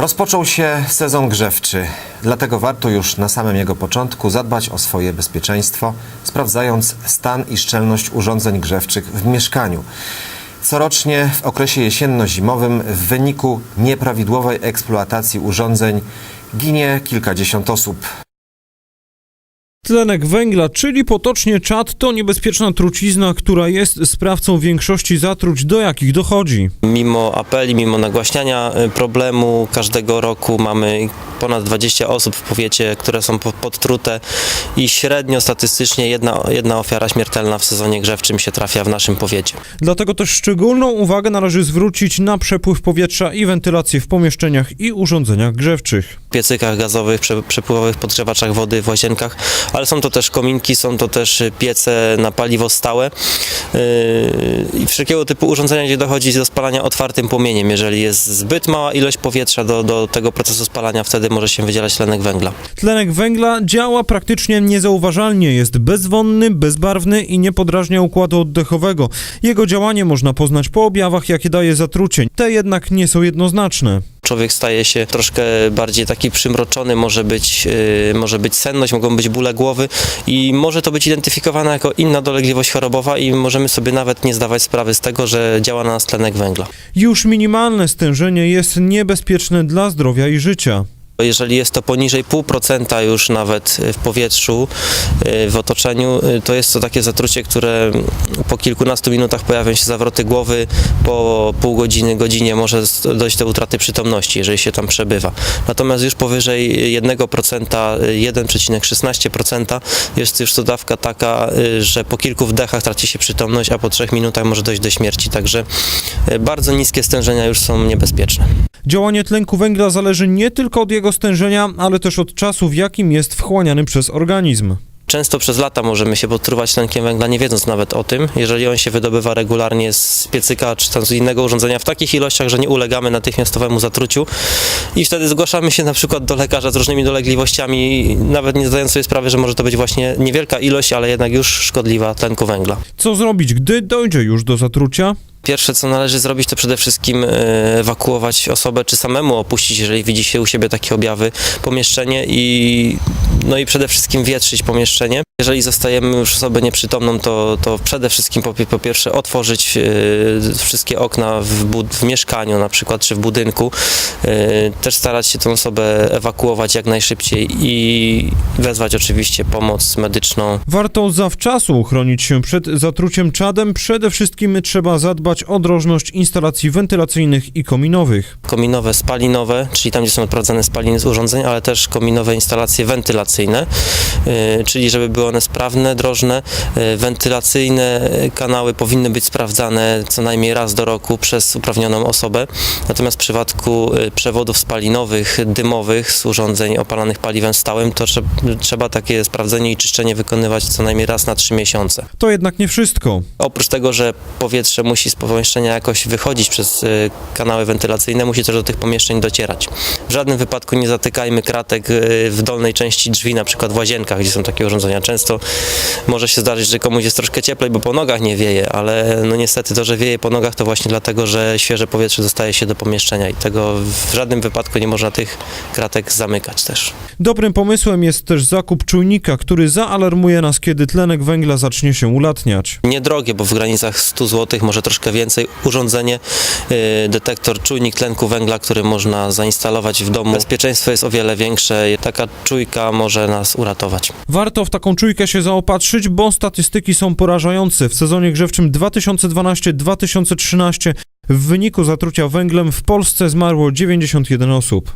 Rozpoczął się sezon grzewczy, dlatego warto już na samym jego początku zadbać o swoje bezpieczeństwo, sprawdzając stan i szczelność urządzeń grzewczych w mieszkaniu. Corocznie w okresie jesienno-zimowym w wyniku nieprawidłowej eksploatacji urządzeń ginie kilkadziesiąt osób. Tlenek węgla, czyli potocznie czad, to niebezpieczna trucizna, która jest sprawcą większości zatruć, do jakich dochodzi. Mimo apeli, mimo nagłaśniania y, problemu, każdego roku mamy ponad 20 osób w powiecie, które są po- podtrute i średnio statystycznie jedna, jedna ofiara śmiertelna w sezonie grzewczym się trafia w naszym powiecie. Dlatego też szczególną uwagę należy zwrócić na przepływ powietrza i wentylację w pomieszczeniach i urządzeniach grzewczych. W piecykach gazowych, prze, przepływowych podgrzewaczach wody w łazienkach, ale są to też kominki, są to też y, piece na paliwo stałe yy, i wszelkiego typu urządzenia, gdzie dochodzi do spalania otwartym płomieniem. Jeżeli jest zbyt mała ilość powietrza do, do tego procesu spalania, wtedy może się wydzielać tlenek węgla. Tlenek węgla działa praktycznie niezauważalnie, jest bezwonny, bezbarwny i nie podrażnia układu oddechowego. Jego działanie można poznać po objawach, jakie daje zatrucie. Te jednak nie są jednoznaczne. Człowiek staje się troszkę bardziej taki przymroczony, może być, yy, może być senność, mogą być bóle głowy i może to być identyfikowane jako inna dolegliwość chorobowa i możemy sobie nawet nie zdawać sprawy z tego, że działa na nas tlenek węgla. Już minimalne stężenie jest niebezpieczne dla zdrowia i życia. Jeżeli jest to poniżej 0,5% już nawet w powietrzu, yy, w otoczeniu, yy, to jest to takie zatrucie, które po kilkunastu minutach pojawią się zawroty głowy, po pół godziny, godzinie może dojść do utraty przytomności, jeżeli się tam przebywa. Natomiast już powyżej 1%, 1,16% jest już to dawka taka, że po kilku wdechach traci się przytomność, a po trzech minutach może dojść do śmierci. Także bardzo niskie stężenia już są niebezpieczne. Działanie tlenku węgla zależy nie tylko od jego stężenia, ale też od czasu, w jakim jest wchłaniany przez organizm. Często przez lata możemy się potruwać tlenkiem węgla, nie wiedząc nawet o tym. Jeżeli on się wydobywa regularnie z piecyka czy tam z innego urządzenia w takich ilościach, że nie ulegamy natychmiastowemu zatruciu i wtedy zgłaszamy się na przykład do lekarza z różnymi dolegliwościami, nawet nie zdając sobie sprawy, że może to być właśnie niewielka ilość, ale jednak już szkodliwa tlenku węgla. Co zrobić, gdy dojdzie już do zatrucia? Pierwsze, co należy zrobić, to przede wszystkim e, ewakuować osobę, czy samemu opuścić, jeżeli widzi się u siebie takie objawy, pomieszczenie i, no i przede wszystkim wietrzyć pomieszczenie. Jeżeli zostajemy już osobę nieprzytomną, to, to przede wszystkim po, po pierwsze otworzyć e, wszystkie okna w, bud- w mieszkaniu na przykład, czy w budynku. E, też starać się tę osobę ewakuować jak najszybciej i wezwać oczywiście pomoc medyczną. Warto zawczasu uchronić się przed zatruciem czadem. Przede wszystkim trzeba zadbać o drożność instalacji wentylacyjnych i kominowych. kominowe, spalinowe, czyli tam, gdzie są odprowadzane spaliny z urządzeń, ale też kominowe instalacje wentylacyjne, y, czyli żeby były one sprawne, drożne. Y, Wentylacyjne kanały powinny być sprawdzane co najmniej raz do roku przez uprawnioną osobę. Natomiast w przypadku przewodów spalinowych, dymowych z urządzeń opalanych paliwem stałym, to trze- trzeba takie sprawdzenie i czyszczenie wykonywać co najmniej raz na trzy miesiące. To jednak nie wszystko. Oprócz tego, że powietrze musi z pomieszczenia jakoś wychodzić przez kanały wentylacyjne, musi też do tych pomieszczeń docierać. W żadnym wypadku nie zatykajmy kratek w dolnej części drzwi, na przykład w łazienkach, gdzie są takie urządzenia. Często może się zdarzyć, że komuś jest troszkę cieplej, bo po nogach nie wieje, ale no niestety to, że wieje po nogach, to właśnie dlatego, że świeże powietrze dostaje się do pomieszczenia i tego w żadnym wypadku nie można tych kratek zamykać też. Dobrym pomysłem jest też zakup czujnika, który zaalarmuje nas, kiedy tlenek węgla zacznie się ulatniać. niedrogie, bo w granicach 100 zł, może troszkę więcej. Urządzenie, y, detektor, czujnik tlenku węgla, który można zainstalować w domu. Bezpieczeństwo jest o wiele większe. Taka czujka może nas uratować. Warto w taką czujkę się zaopatrzyć, bo statystyki są porażające. W sezonie grzewczym 2012-2013 w wyniku zatrucia węglem w Polsce zmarło 91 osób.